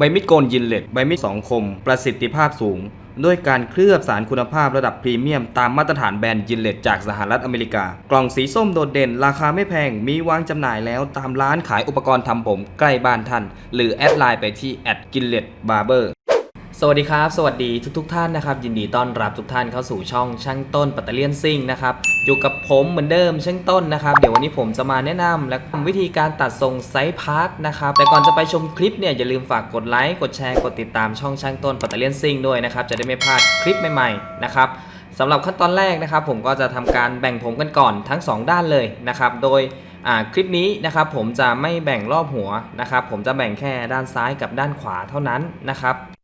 ใบมีดโกนยินเลตใบมีดสองคม ประสิทธิภาพสูง ด้วยการเคลือบสารคุณภาพระดับพรีเมียม ตามมาตรฐานแบรนด์ยินเลตจากสหรัฐอเมริกา กล่องสีส้มโดดเด่น ราคาไม่แพง มีวางจำหน่ายแล้วตามร้านขายอุปกรณ์ทำผมใกล้บ้านท่าน หรือแอดไลน์ไปที่แอดกินเลตบาร์เบอร์ สวัสดีครับ สวัสดีทุกๆทท่านนะครับ ยินดีต้อนรับทุกท่านเข้าสู่ช่องช่างต้นปัตเตอร์เลียนซิ่งนะครับ อยู่กับผมเหมือนเดิมช่างต้นนะครับ เดี๋ยววันนี้ผมจะมาแนะนำและวิธีการตัดทรงไซส์พาร์ทนะครับ แต่ก่อนจะไปชมคลิปเนี่ยอย่าลืมฝากกดไลค์กดแชร์กดติดตามช่องช่างต้นปัตเตอร์เลียนซิ่งด้วยนะครับ จะได้ไม่พลาดคลิปใหม่ๆนะครับสำหรับขั้นตอนแรกนะครับ ผมก็จะทำการแบ่งผมกันก่อนทั้ง 2 ด้านเลยนะครับโดยคลิปนี้นะครับผมจะไม่แบ่งรอบหัวนะครับผมจะแบ่งแค่ด้านซ้ายกับด้านขวาเท่านั้นนะครับ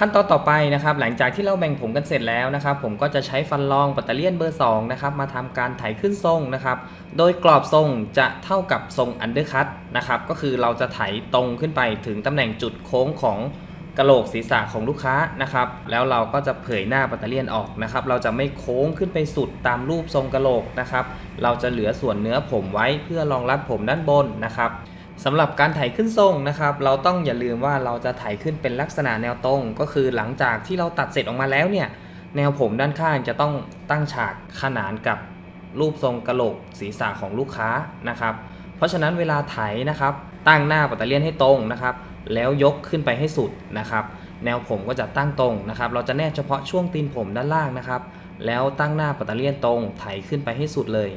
ขั้นตอนต่อไปนะครับหลังจากที่เราแบ่งผมกันเสร็จแล้วนะครับ ผมก็จะใช้ฟันรองปัตเตอร์เลียนเบอร์2นะครับมาทำการไถขึ้นทรงนะครับ โดยกรอบทรงจะเท่ากับทรงอันเดอร์คัตนะครับก็คือเราจะไถตรงขึ้นไปถึงตำแหน่งจุดโค้งของกะโหลกศีรษะของลูกค้านะครับ แล้วเราก็จะเผยหน้าปัตเตอร์เลียนออกนะครับ เราจะไม่โค้งขึ้นไปสุดตามรูปทรงกะโหลกนะครับ เราจะเหลือส่วนเนื้อผมไว้เพื่อรองรับผมด้านบนนะครับ สำหรับการไถขึ้นทรงนะครับ เราต้องอย่าลืมว่าเราจะไถขึ้นเป็นลักษณะแนวตรง ก็คือหลังจากที่เราตัดเสร็จออกมาแล้วเนี่ย แนวผมด้านข้างจะต้องตั้งฉากขนานกับรูปทรงกระโหลกศีรษะของลูกค้านะครับ เพราะฉะนั้นเวลาไถนะครับ ตั้งหน้าปัตเตอร์เลียนให้ตรงนะครับ แล้วยกขึ้นไปให้สุดนะครับ แนวผมก็จะตั้งตรงนะครับ เราจะแนบเฉพาะช่วงตีนผมด้านล่างนะครับ แล้วตั้งหน้าปัตเตอร์เลียนตรงไถขึ้นไปให้สุดเลย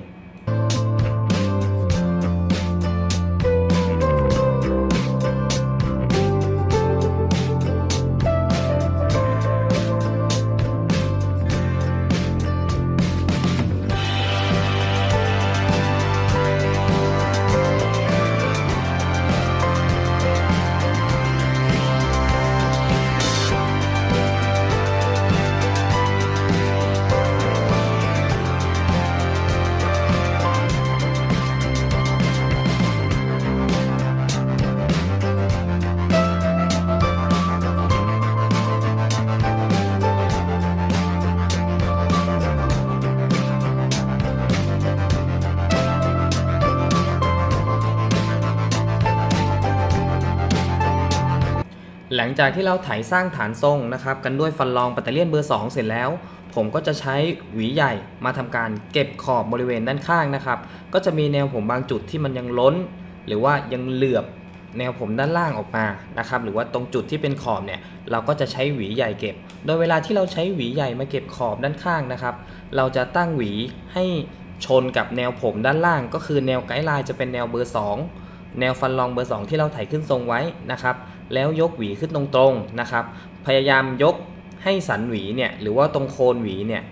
หลังจากที่เราไถสร้างฐานทรงนะครับ กันด้วยฟันรองปัตเตอร์เลียนเบอร์ 2 เสร็จแล้ว ผมก็จะใช้หวีใหญ่มาทำการเก็บขอบบริเวณด้านข้างนะครับ ก็จะมีแนวผมบางจุดที่มันยังล้น หรือว่ายังเหลือบแนวผมด้านล่างออกมานะครับ หรือว่าตรงจุดที่เป็นขอบเนี่ยเราก็จะใช้หวีใหญ่เก็บ โดยเวลาที่เราใช้หวีใหญ่มาเก็บขอบด้านข้างนะครับ เราจะตั้งหวีให้ชนกับแนวผมด้านล่าง ก็คือแนวไกด์ไลน์จะเป็นแนวเบอร์ 2 แนวฟันรองเบอร์ 2 ที่เราไถขึ้นทรงไว้นะครับ แล้วยกหวีขึ้นตรงๆนะครับ พยายามยกให้สันหวีเนี่ยหรือว่าตรงโคนหวีเนี่ย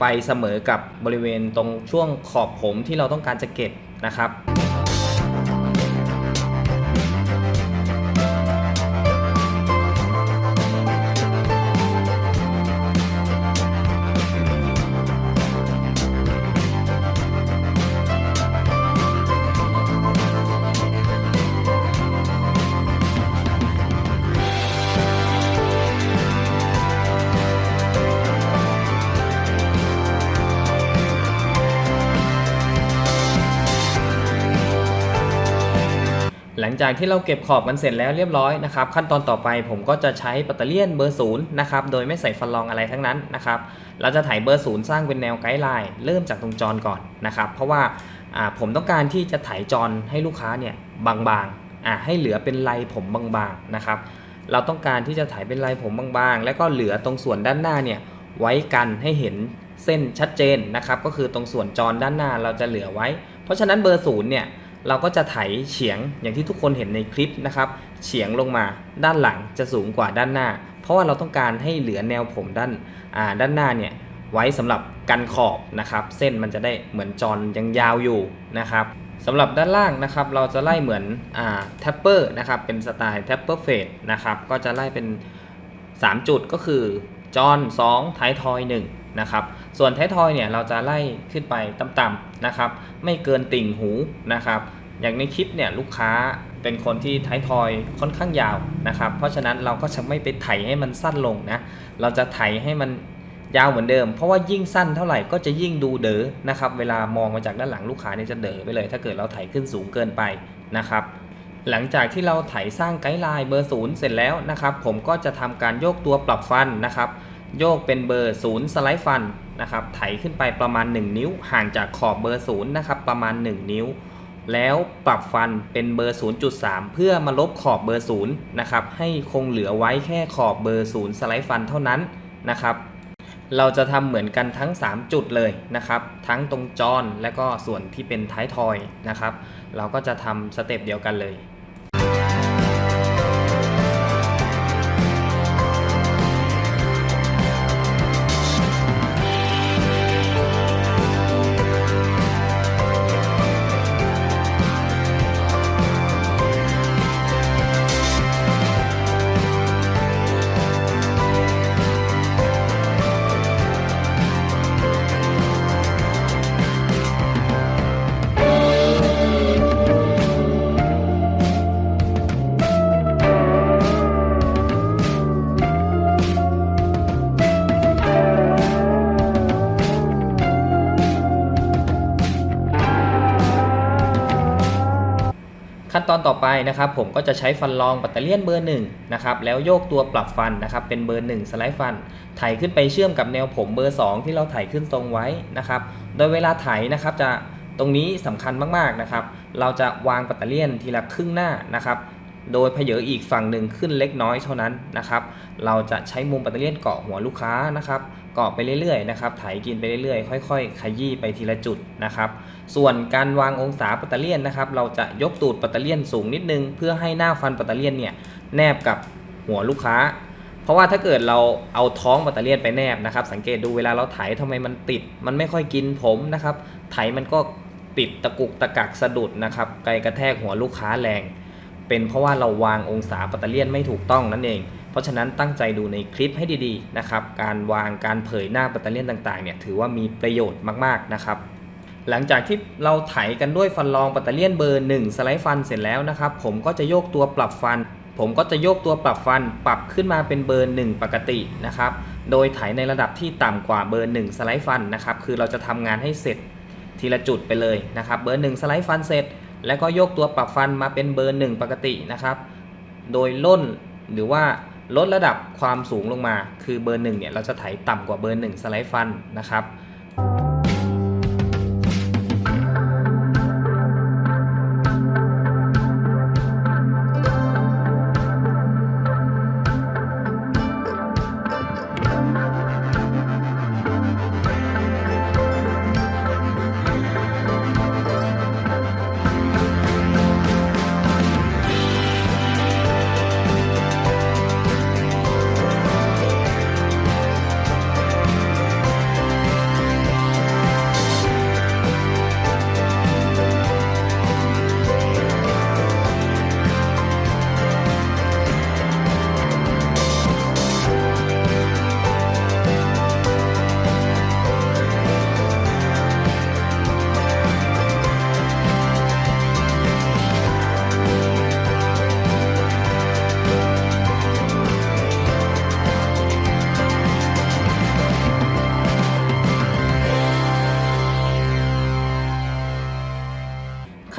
ไปเสมอกับบริเวณตรงช่วงขอบผมที่เราต้องการจะเก็บนะครับ จากที่เราเก็บขอบกันเสร็จแล้วเรียบร้อยนะครับขั้นตอนต่อไปผมก็จะใช้ปัตเตอร์เลียนเบอร์ศูนย์นะครับโดยไม่ใส่ฟันรองอะไรทั้งนั้นนะครับเราจะถ่ายเบอร์ศูนย์สร้างเป็นแนวไกด์ไลน์เริ่มจากตรงจรก่อนนะครับเพราะว่าผมต้องการที่จะถ่ายจรให้ลูกค้าเนี่ยบางๆให้เหลือเป็นลายผมบางๆนะครับเราต้องการที่จะถ่ายเป็นลายผมบางๆ แล้วก็เหลือตรงส่วนด้านหน้าเนี่ยไว้กันให้เห็นเส้นชัดเจนนะครับก็คือตรงส่วนจรด้านหน้าเราจะเหลือไว้ เพราะฉะนั้นเบอร์ศูนย์เนี่ย เราก็จะไถเฉียงอย่างที่ทุกคนเห็นในคลิปนะครับ เฉียงลงมาด้านหลังจะสูงกว่าด้านหน้า เพราะว่าเราต้องการให้เหลือแนวผมด้านาด้านหน้าเนี่ยไว้สำหรับกันขอบนะครับ เส้นมันจะได้เหมือนจรยังยาวอยู่นะครับสำหรับด้านล่างนะครับ เราจะไล่เหมือนอแท็ปเปอร์นะครับ เป็นสไตล์แท็ปเปอร์เฟดนะครับ ก็จะไล่เป็น 3 จุดก็คือจอน2ท้ายทอย 1 นะครับ ส่วนท้ายทอยเนี่ยเราจะไล่ขึ้นไปต่ำๆนะครับ ไม่เกินติ่งหูนะครับ อย่างในคลิปเนี่ยลูกค้าเป็นคนที่ท้ายทอยค่อนข้างยาวนะครับ เพราะฉะนั้นเราก็จะไม่ไปไถให้มันสั้นลงนะ เราจะไถให้มันยาวเหมือนเดิม เพราะว่ายิ่งสั้นเท่าไหร่ก็จะยิ่งดูเด๋อนะครับ เวลามองมาจากด้านหลังลูกค้าเนี่ยจะเด๋อไปเลย ถ้าเกิดเราไถขึ้นสูงเกินไปนะครับหลังจากที่เราไถสร้างไกด์ไลน์เบอร์ศูนย์เสร็จแล้วนะครับ ผมก็จะทำการโยกตัวปรับฟันนะครับ โยกเป็นเบอร์ศูนย์สไลด์ฟันนะครับไถขึ้นไปประมาณ 1 นิ้ว ห่างจากขอบเบอร์ศูนย์นะครับประมาณ 1 นิ้ว แล้วปรับฟันเป็นเบอร์ 0.3 เพื่อมาลบขอบเบอร์ศูนย์นะครับให้คงเหลือไว้แค่ขอบเบอร์ศูนย์สไลด์ฟันเท่านั้นนะครับเราจะทำเหมือนกันทั้ง 3 จุดเลยนะครับ ทั้งตรงจอนและก็ส่วนที่เป็นท้ายทอยนะครับ เราก็จะทำสเต็ปเดียวกันเลย ต่อไปนะครับผมก็จะใช้ฟันรองปัตเตอร์เลียนเบอร์1นะครับแล้วโยกตัวปรับฟันนะครับเป็นเบอร์ 1 สไลด์ฟันไถขึ้นไปเชื่อมกับแนวผมเบอร์ 2 ที่เราไถขึ้นตรงไว้นะครับโดยเวลาไถนะครับจะตรงนี้สำคัญมากๆนะครับเราจะวางปัตเตอร์เลียนทีละครึ่งหน้านะครับโดยเพเยออีกฝั่งหนึ่งขึ้นเล็กน้อยเท่านั้นนะครับเราจะใช้มุมปัตเตอร์เลียนเกาะหัวลูกค้านะครับ เกาะไปเรื่อยๆนะครับไถกินไปเรื่อยๆ ค่อยๆ ขยี้ไปทีละจุดนะครับ ส่วนการวางองศาปัตเตอร์เลียนนะครับ เราจะยกตูดปัตเตอร์เลียนสูงนิดนึง เพื่อให้หน้าฟันปัตเตอร์เลียนเนี่ยแนบกับหัวลูกค้า เพราะว่าถ้าเกิดเราเอาท้องปัตเตอร์เลียนไปแนบนะครับ สังเกตดูเวลาเราไถทำไมมันติด มันไม่ค่อยกินผมนะครับ ไถมันก็ติดตะกุกตะกักสะดุดนะครับไกลกระแทกหัวลูกค้าแรง เป็นเพราะว่าเราวางองศาปัตเตอร์เลียนไม่ถูกต้องนั่นเอง เพราะฉะนั้นตั้งใจดูในคลิปให้ดีๆนะครับการวางการเผยหน้าปัตเตอร์เลียนต่างๆเนี่ยถือว่ามีประโยชน์มากๆนะครับหลังจากที่เราไถกันด้วยฟันรองปัตเตอร์เลียนเบอร์ 1 สไลด์ฟันเสร็จแล้วนะครับผมก็จะโยกตัวปรับฟัน ผมก็จะโยกตัวปรับฟันปรับขึ้นมาเป็นเบอร์ 1 ปกตินะครับโดยไถในระดับที่ต่ำกว่าเบอร์ 1 สไลด์ฟันนะครับคือเราจะทำงานให้เสร็จทีละจุดไปเลยนะครับเบอร์ 1 สไลด์ฟันเสร็จ แล้วก็โยกตัวปรับฟันมาเป็นเบอร์ 1 ปกตินะครับโดยล่นหรือว่า ลดระดับความสูงลงมา คือเบอร์1เนี่ยเราจะไถต่ำกว่าเบอร์ 1 สไลด์ฟันนะครับ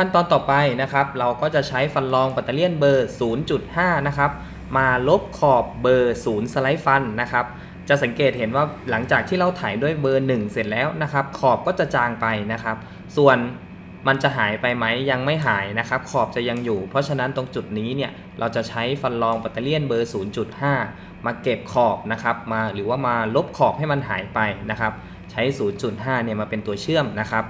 ขั้นตอนต่อไปนะครับ เราก็จะใช้ฟันรองปัตเตอร์เลียนเบอร์ 0.5 นะครับ มาลบขอบเบอร์ 0 สไลด์ฟันนะครับ จะสังเกตเห็นว่าหลังจากที่เราถ่ายด้วยเบอร์ 1 เสร็จแล้วนะครับ ขอบก็จะจางไปนะครับ ส่วนมันจะหายไปไหมยังไม่หายนะครับ ขอบจะยังอยู่ เพราะฉะนั้นตรงจุดนี้เนี่ยเราจะใช้ฟันรองปัตเตอร์เลียนเบอร์ 0.5 มาเก็บขอบนะครับมาหรือว่ามาลบขอบให้มันหายไปนะครับ ใช้ 0.5 เนี่ยมาเป็นตัวเชื่อมนะครับ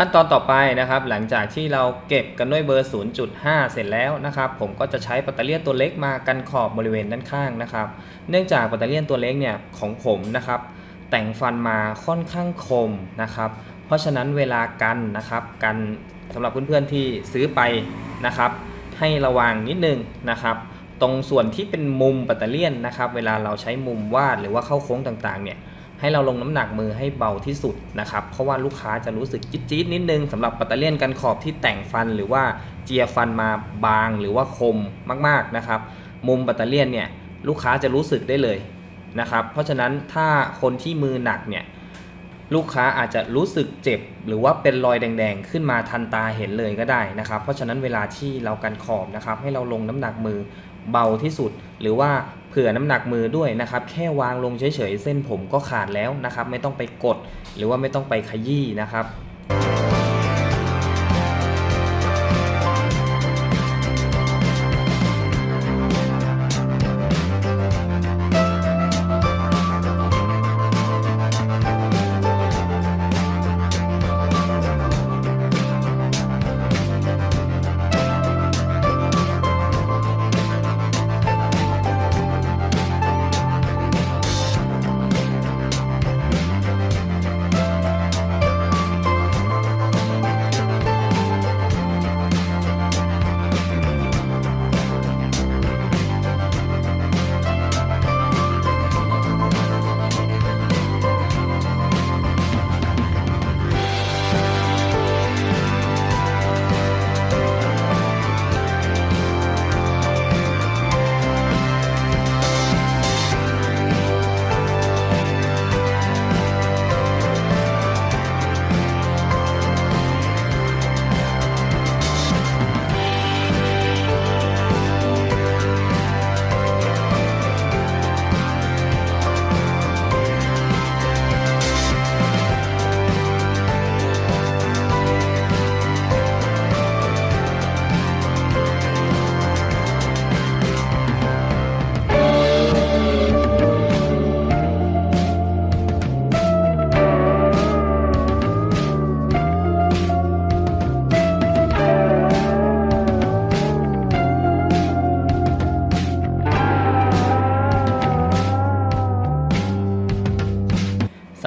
ขั้นตอนต่อไปนะครับ หลังจากที่เราเก็บกันด้วยเบอร์ 0.5 เสร็จแล้วนะครับ ผมก็จะใช้ปัตเตอร์เลียนตัวเล็กมากันขอบบริเวณด้านข้างนะครับ เนื่องจากปัตเตอร์เลียนตัวเล็กเนี่ยของผมนะครับ แต่งฟันมาค่อนข้างคมนะครับ เพราะฉะนั้นเวลากันนะครับ กันสำหรับเพื่อนๆที่ซื้อไปนะครับ ให้ระวังนิดนึงนะครับ ตรงส่วนที่เป็นมุมปัตเตอร์เลียนนะครับ เวลาเราใช้มุมวาดหรือว่าเข้าโค้งต่างๆเนี่ย ให้เราลงน้ำหนักมือให้เบาที่สุดนะครับ เพราะว่าลูกค้าจะรู้สึกจี๊ดๆนิดนึงสำหรับปัตเตอร์เลียนกันขอบที่แต่งฟันหรือว่าเจียฟันมาบางหรือว่าคมมากๆนะครับ มุมปัตเตอร์เลียนเนี่ยลูกค้าจะรู้สึกได้เลยนะครับ เพราะฉะนั้นถ้าคนที่มือหนักเนี่ยลูกค้าอาจจะรู้สึกเจ็บ หรือว่าเป็นรอยแดงๆ ขึ้นมาทันตาเห็นเลยก็ได้นะครับ เพราะฉะนั้นเวลาที่เรากันขอบนะครับ ให้เราลงน้ำหนักมือเบาที่สุด หรือว่า ผื่อน้ำหนักมือด้วยนะครับ แค่วางลงเฉยๆเส้นผมก็ขาดแล้วนะครับ ไม่ต้องไปกด หรือว่าไม่ต้องไปขยี้นะครับ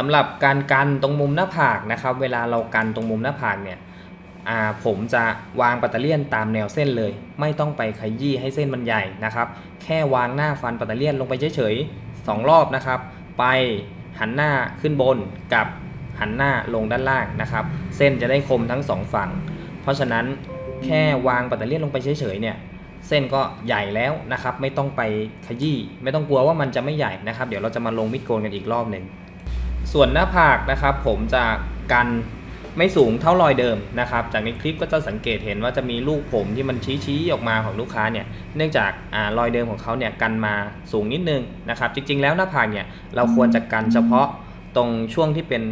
ำหรับการกันตรงมุมหน้าผากนะครับ เวลาเรากันตรงมุมหน้าผากเนี่ยผมจะวางปัตเตอร์เลียนตามแนวเส้นเลย ไม่ต้องไปขยี้ให้เส้นมันใหญ่นะครับ แค่วางหน้าฟันปัตเตอร์เลียนลงไปเฉยๆสองรอบนะครับ ไปหันหน้าขึ้นบนกับหันหน้าลงด้านล่างนะครับ เส้นจะได้คมทั้งสองฝั่ง เพราะฉะนั้นแค่วางปัตเตอร์เลียนลงไปเฉยๆเนี่ยเส้นก็ใหญ่แล้วนะครับ ไม่ต้องไปขยี้ไม่ต้องกลัวว่ามันจะไม่ใหญ่นะครับ เดี๋ยวเราจะมาลงมิดโกนกันอีกรอบหนึ่ง ส่วนหน้าผากนะครับ ผมจะกันไม่สูงเท่ารอยเดิมนะครับ จากในคลิปก็จะสังเกตเห็นว่าจะมีลูกผมที่มันชี้ๆออกมาของลูกค้าเนี่ย เนื่องจากอารอยเดิมของเขาเนี่ยกันมาสูงนิดนึงนะครับ จริง ๆ แล้วหน้าผากเนี่ยเราควรจะกันเฉพาะตรงช่วงที่เป็น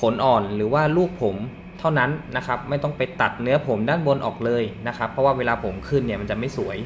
ขนอ่อนหรือว่าลูกผมเท่านั้นนะครับ ไม่ต้องไปตัดเนื้อผมด้านบนออกเลยนะครับ เพราะว่าเวลาผมขึ้นเนี่ยมันจะไม่สวย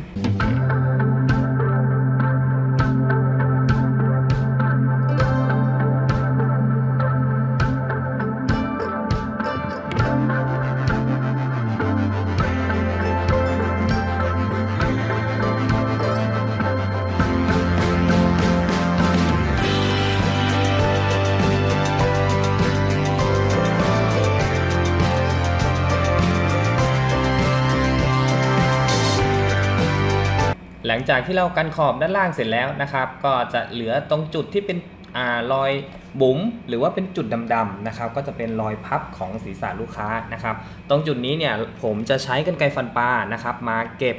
ลังจากที่เรากันขอบด้านล่างเสร็จแล้วนะครับ ก็จะเหลือตรงจุดที่เป็นอ่ารอยบุ๋มหรือว่าเป็นจุดดำๆนะครับ ก็จะเป็นรอยพับของศีรษะลูกค้านะครับ ตรงจุดนี้เนี่ยผมจะใช้กันไกรฟันปลานะครับ มาเก็บ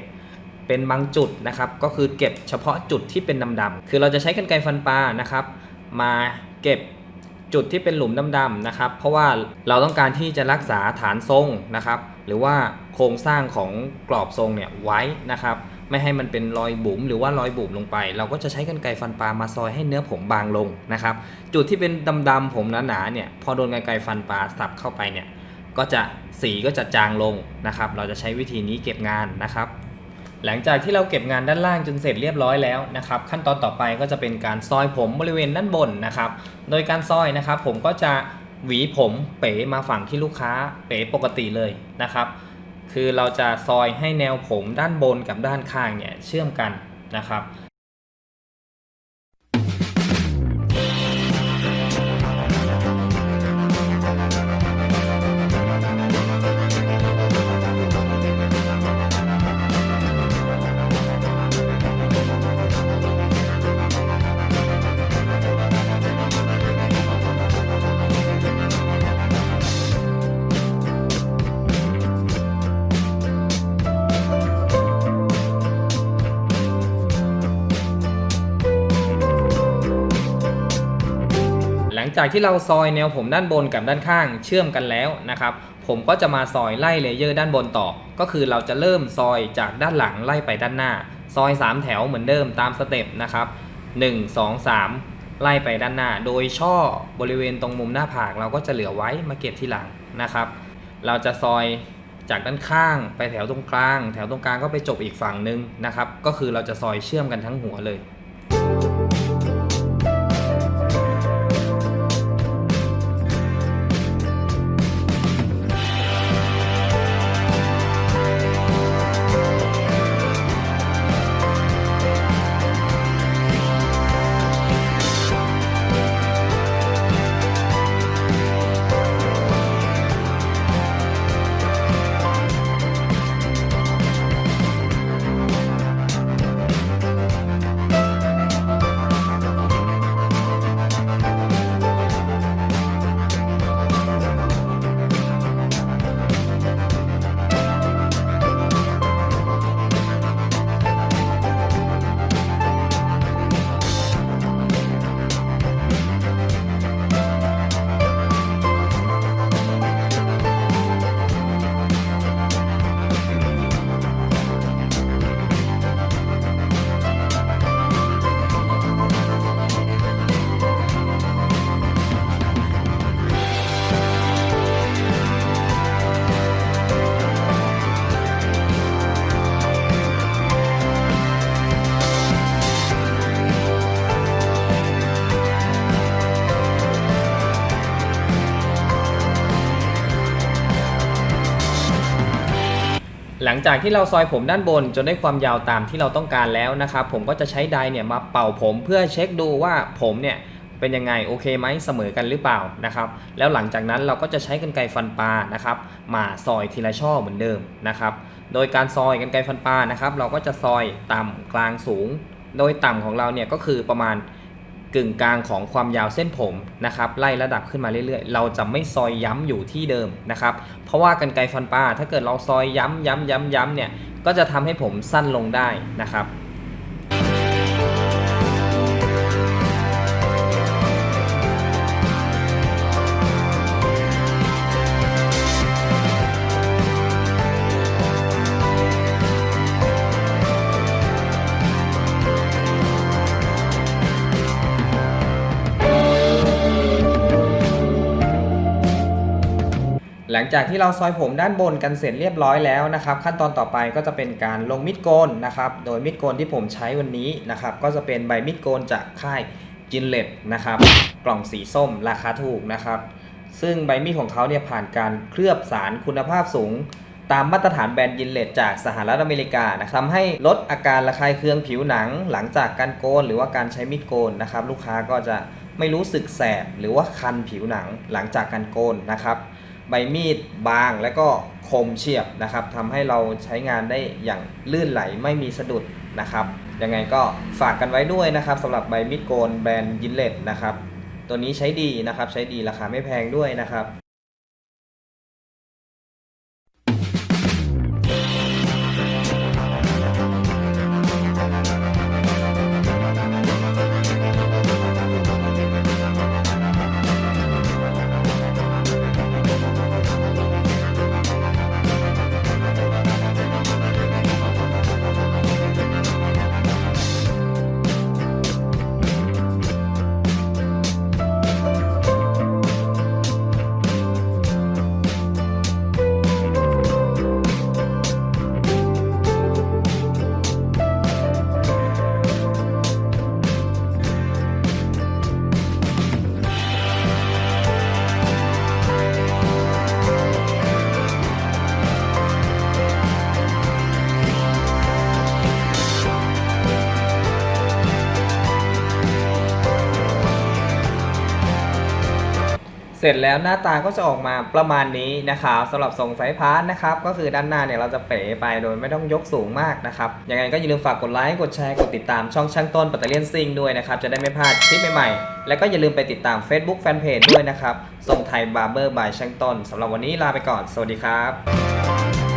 เป็นบางจุดนะครับ ก็คือเก็บเฉพาะจุดที่เป็นดำๆคือเราจะใช้กันไกรฟันปลานะครับ มาเก็บจุดที่เป็นหลุมดำๆนะครับ เพราะว่าเราต้องการที่จะรักษาฐานทรงนะครับ หรือว่าโครงสร้างของกรอบทรงเนี่ยไว้นะครับ ไม่ให้มันเป็นรอยบุ๋มหรือว่ารอยบุ๋มลงไป เราก็จะใช้กรรไกรฟันปลามาซอยให้เนื้อผมบางลงนะครับ จุดที่เป็นดำๆผมหนาๆเนี่ยพอโดนกรรไกรฟันปลาสับเข้าไปเนี่ยก็จะสีก็จะจางลงนะครับ เราจะใช้วิธีนี้เก็บงานนะครับ หลังจากที่เราเก็บงานด้านล่างจนเสร็จเรียบร้อยแล้วนะครับ ขั้นตอนต่อไปก็จะเป็นการซอยผมบริเวณด้านบนนะครับ โดยการซอยนะครับ ผมก็จะหวีผมเป๋มาฝั่งที่ลูกค้าเป๋ปกติเลยนะครับ คือเราจะซอยให้แนวผมด้านบนกับด้านข้างเนี่ยเชื่อมกันนะครับ จากที่เราซอยแนวผมด้านบนกับด้านข้างเชื่อมกันแล้วนะครับผมก็จะมาซอยไล่เลเยอร์ด้านบนต่อ ก็คือเราจะเริ่มซอยจากด้านหลังไล่ไปด้านหน้า ซอย 3 แถวเหมือนเดิมตามสเต็ปนะครับ 1 2 3 ไล่ไปด้านหน้า โดยช่อบริเวณตรงมุมหน้าผาก เราก็จะเหลือไว้มาเก็บทีหลังนะครับ เราจะซอยจากด้านข้างไปแถวตรงกลาง แถวตรงกลางก็ไปจบอีกฝั่งหนึงนะครับ ก็คือเราจะซอยเชื่อมกันทั้งหัวเลย ลังจากที่เราซอยผมด้านบนจนได้ความยาวตามที่เราต้องการแล้วนะครับผมก็จะใช้ไดเนี่ยมาเป่าผมเพื่อเช็คดูว่าผมเนี่ยเป็นยังไงโอเคไหมเสมอกันหรือเปล่านะครับแล้วหลังจากนั้นเราก็จะใช้กรรไกรฟันปลานะครับมาซอยทีละช่อเหมือนเดิมนะครับโดยการซอยกรรไกรฟันปลานะครับเราก็จะซอยต่ำกลางสูง โดยต่ำของเราเนี่ยก็คือประมาณ กึ่งกลางของความยาวเส้นผมนะครับไล่ระดับขึ้นมาเรื่อยๆ เราจะไม่ซอยย้ำอยู่ที่เดิมนะครับเพราะว่ากันไกรฟันปลาถ้าเกิดเราซอยย้ำย้ำย้ำย้ำเนี่ยก็จะทำให้ผมสั้นลงได้นะครับ หลังจากที่เราซอยผมด้านบนกันเสร็จเรียบร้อยแล้วนะครับ ขั้นตอนต่อไปก็จะเป็นการลงมิดโกนนะครับ โดยมิดโกนที่ผมใช้วันนี้นะครับ ก็จะเป็นใบมิดโกนจากค่ายจินเลตนะครับ กล่องสีส้มราคาถูกนะครับ ซึ่งใบมีดของเขาเนี่ยผ่านการเคลือบสารคุณภาพสูง ตามมาตรฐานแบรนด์ยินเลตจากสหรัฐอเมริกานะครับทำให้ลดอาการระคายเคืองผิวหนัง หลังจากการโกนหรือว่าการใช้มีดโกนนะครับ ลูกค้าก็จะไม่รู้สึกแสบหรือว่าคันผิวหนังหลังจากการโกนนะครับ ใบมีดบางและก็คมเฉียบนะครับทำให้เราใช้งานได้อย่างลื่นไหลไม่มีสะดุดนะครับยังไงก็ฝากกันไว้ด้วยนะครับสำหรับใบมีดโกนแบรนด์ยินเลตนะครับตัวนี้ใช้ดีนะครับใช้ดีราคาไม่แพงด้วยนะครับ เสร็จแล้วหน้าตาก็จะออกมาประมาณนี้นะครับสำหรับทรงไซส์พาร์ทนะครับก็คือด้านหน้าเนี่ยเราจะเป๋ไปโดยไม่ต้องยกสูงมากนะครับยังไงก็อย่าลืมฝากกดไลค์กดแชร์กดติดตามช่องช่างต้นปัตเตอร์เลียนซิงด้วยนะครับจะได้ไม่พลาดคลิปใหม่ๆแล้วก็อย่าลืมไปติดตาม Facebook Fanpage ด้วยนะครับทรงไทยบาร์เบอร์บายช่างต้นสำหรับวันนี้ลาไปก่อน สวัสดีครับ